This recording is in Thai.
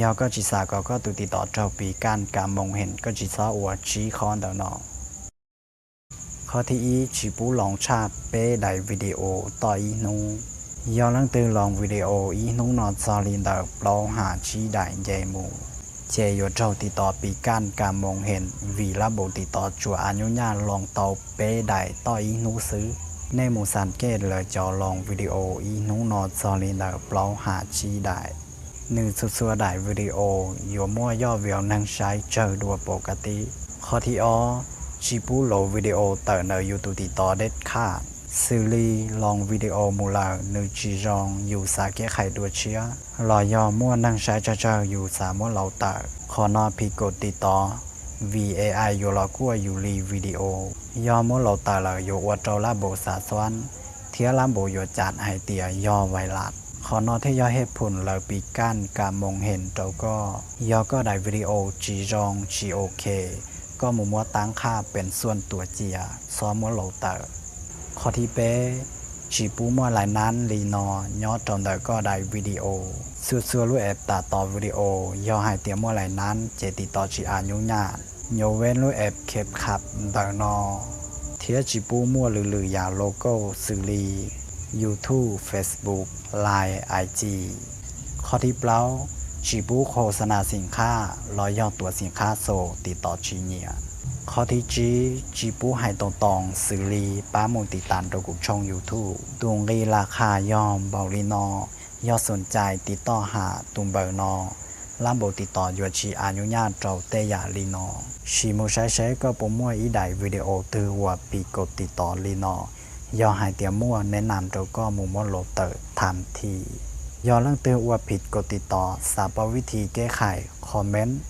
ยอก็จิสาก็ก็ตุติต่อเจ้าปีการการมองเห็นก็จิซาอวจีคอนเดอนอข้อที่อีจิปูลองชาเป้ไดวิดีโอต่ออีนูยอลังตือลองวิดีโออีนูนอซอลินเดอร์ปลองหาจีได้เยมูเจโยเจ้าติดต่อปีการการมองเห็นวีระบบติดต่อจัวอายุญาลองเตาเป้ได้ต่ออีนูซื้อในหมู่สันเกตเลยจอลองวิดีโออีนูนอซอลินเดอร์ปลองหาจีได้ นึ่งสุดสัวได้วิดีโออยู่มั่วย่อเวียวนั่งใช้เจอดัวปกติ ข้อที่ออชิปูโลวิดีโอเตอร์เนอยู่ตุติต่อเด็ดขาดซิลีลองวิดีโอมูลาหนึ่งจีจองอยู่สาเกไขดัวเชียรอยอมั่วนั่งใช้เจอเจออยู่สามมั่วเหลาเตอร์ขอนอพิกติดต่อ VAI อยู่รอกัวอยู่รีวิดีโอยอมั่วเหลาเตอร์เลยอยู่อวดเจ้าลาโบสาสวนเทียลาโบอยู่จัดไฮเตียยอไวรัส อนอที่ย่อเหตุผลเราปีกั้นการมองเห็นเราก็ย่อก็ได้วิดีโอจีจองจีโอเคก็มูมัวตั้งค่าเป็นส่วนตัวเจียซ้อมมัวโลเตอร์ข้อที่เป้จีปูมัวหลายนั้นลีนอยอดจนเดก็ได้วิดีโอสุดสัวรู้แอบตัดต่อวิดีโอย่อให้เตียมมัวหลายนั้นเจติต่อจีอายุญาตโยเว้นรู้แอบเข็บขับเดนอเทียจีปูมั่วหรือหรืออยาโลโก้สื่อลี YouTube Facebook Line IG ข้อที่เปล่าจีปูโฆษณาสินค้ารอยย่อตัวสินค้าโซติดต่อจีเนียข้อที่จีจีปูให้ตรงตองสื่อลีป้ามูติดตามตระกุช่อง YouTube ตวงรีราคายอมเบาลีนอยอดสนใจติดต่อหาตุมเบอร์นอลำบติดต่อยู่ชีอายุญาตเราเตยาลีนอชีมูใช้ใช้ก็ปมั่วอีไดวิดีโอตือว่าปีกดติดต่อลีนอ ยอหายเตียวมั่วแนะนำเราก็มุมโลเตอร์ทำทียอเรื่องเตือนอวผิดกดติดต่อสาบวิธีแก้ไข คอมเมนต์